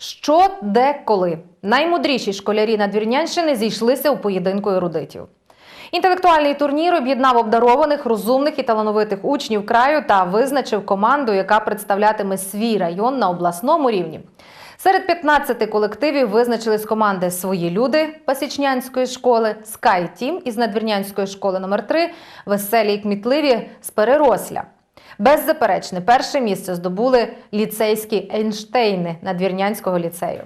Що, де, коли наймудріші школярі Надвірнянщини зійшлися у поєдинку ерудитів. Інтелектуальний турнір об'єднав обдарованих, розумних і талановитих учнів краю та визначив команду, яка представлятиме свій район на обласному рівні. Серед 15 колективів визначились команди Свої люди Пасічнянської школи, Скай Тім із Надвірнянської школи номер 3 Веселі і кмітливі з Переросля. Беззаперечне перше місце здобули ліцейські Ейнштейни Надвірнянського ліцею.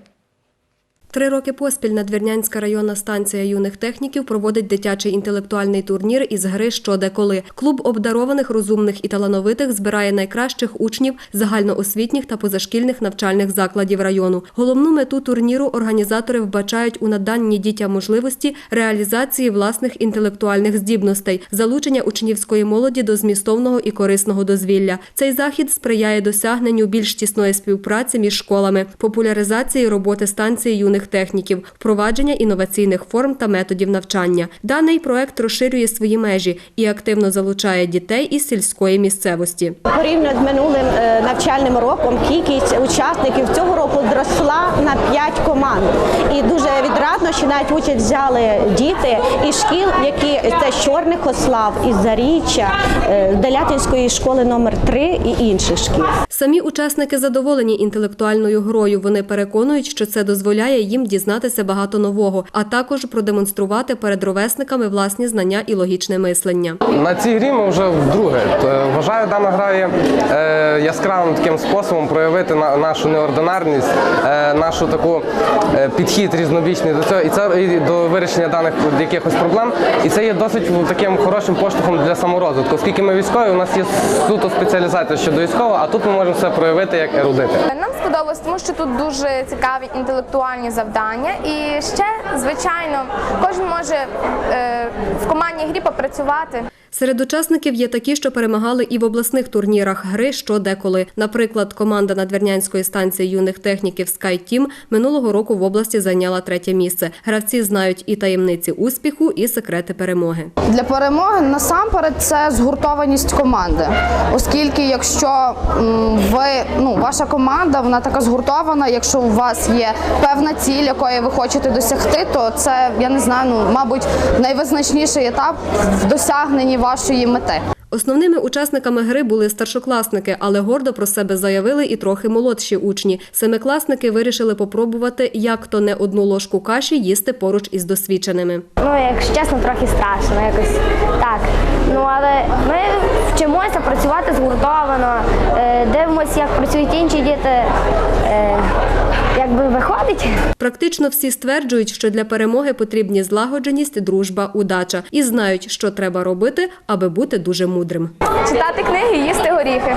Три роки поспіль Надвірнянська районна станція юних техніків проводить дитячий інтелектуальний турнір із гри «Що де коли». Клуб обдарованих, розумних і талановитих збирає найкращих учнів загальноосвітніх та позашкільних навчальних закладів району. Головну мету турніру організатори вбачають у наданні дітям можливості реалізації власних інтелектуальних здібностей, залучення учнівської молоді до змістовного і корисного дозвілля. Цей захід сприяє досягненню більш тісної співпраці між школами, популяризації роботи станції юних техніків, впровадження інноваційних форм та методів навчання. Даний проект розширює свої межі і активно залучає дітей із сільської місцевості. Порівняно з минулим навчальним роком кількість учасників цього року зросла на 5 команд. І дуже відрадно, що навіть участь взяли діти із шкіл, які це Чорний Кослав, із Заріччя, е, Делятинської школи номер 3 і інших шкіл. Самі учасники задоволені інтелектуальною грою. Вони переконують, що це дозволяє їм дізнатися багато нового, а також продемонструвати перед ровесниками власні знання і логічне мислення. На цій грі ми вже вдруге. Е, Вважаю, дана гра є е, яскравим таким способом проявити на, нашу неординарність, е, нашу таку е, підхід різнобічний до цього, і це і до вирішення даних якихось проблем. І це є досить таким хорошим поштовхом для саморозвитку. Оскільки ми військові, у нас є суто спеціалізація щодо військового, а тут ми можемо все проявити як ерудити. Нам сподобалось, тому що тут дуже цікаві інтелектуальні завдання. І ще, звичайно, кожен може е, в командній грі попрацювати. Серед учасників є такі, що перемагали і в обласних турнірах гри що деколи. Наприклад, команда Надвірнянської станції юних техніків Sky Team минулого року в області зайняла третє місце. Гравці знають і таємниці успіху, і секрети перемоги. Для перемоги насамперед це згуртованість команди, оскільки якщо ви ну ваша команда вона така згуртована, якщо у вас є певна ціль, якої ви хочете досягти, то це я не знаю, ну мабуть, найвизначніший етап в досягненні вашої мети. Основними учасниками гри були старшокласники, але гордо про себе заявили і трохи молодші учні. Семикласники вирішили попробувати, як то не одну ложку каші їсти поруч із досвідченими. Ну, якщо чесно, трохи страшно, якось так. Ну але ми вчимося працювати згуртовано, е, дивимося, як працюють інші діти. Виходить. Практично всі стверджують, що для перемоги потрібні злагодженість, дружба, удача і знають, що треба робити, аби бути дуже мудрим. Читати книги, їсти горіхи.